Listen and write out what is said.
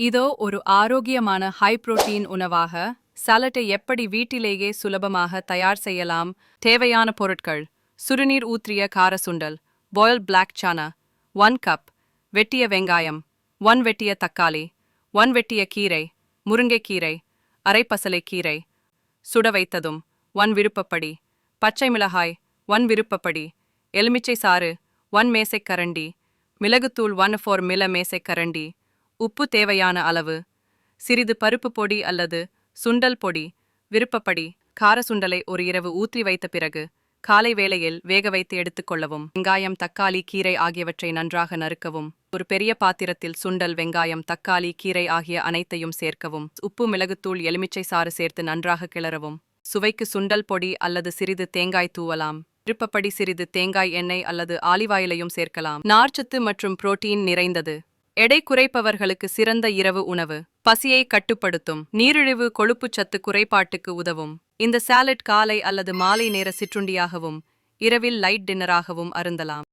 இதோ ஒரு ஆரோக்கியமான ஹை புரோட்டீன் உணவாக சாலட்டை எப்படி வீட்டிலேயே சுலபமாக தயார் செய்யலாம்? தேவையான பொருட்கள். சுடுநீர் ஊற்றிய கார சுண்டல். Boil black chana one cup வெட்டிய வெங்காயம். ஒன் வெட்டிய தக்காளி. ஒன் வெட்டிய கீரை. முருங்கைக்கீரை. அரைப்பசலை கீரை. சுட வைத்ததும். ஒன் விருப்பப்படி. பச்சை மிளகாய். ஒன் விருப்பப்படி. எலுமிச்சை சாறு. ஒன் மேசைக்கரண்டி மிளகுத்தூள் ஒன் ஃபோர் மில மேசைக்கரண்டி உப்பு தேவையான அளவு. சிறிது பருப்பு பொடி அல்லது சுண்டல் பொடி விருப்பப்படி கார சுண்டலை ஒரு இரவு ஊற்றி வைத்த பிறகு காலை வேளையில் வேக வைத்து எடுத்துக்கொள்ளவும் வெங்காயம் தக்காளி கீரை ஆகியவற்றை நன்றாக நறுக்கவும். ஒரு பெரிய பாத்திரத்தில் சுண்டல் வெங்காயம் தக்காளி கீரை ஆகிய அனைத்தையும் சேர்க்கவும். உப்பு மிளகுத்தூள் எலுமிச்சை சாறு சேர்த்து நன்றாக கிளறவும். சுவைக்கு சுண்டல் பொடி அல்லது சிறிது தேங்காய் தூவலாம். விருப்பப்படி சிறிது தேங்காய் எண்ணெய் அல்லது ஆலிவாயிலையும் சேர்க்கலாம். நார்ச்சத்து மற்றும் புரோட்டீன் நிறைந்தது. எடை குறைப்பவர்களுக்கு சிறந்த இரவு உணவு. பசியை கட்டுப்படுத்தும். நீரிழிவு கொழுப்புச்சத்து குறைபாட்டுக்கு உதவும். இந்த சாலட் காலை அல்லது மாலை நேர சிற்றுண்டியாகவும் இரவில் லைட் டின்னராகவும் அருந்தலாம்.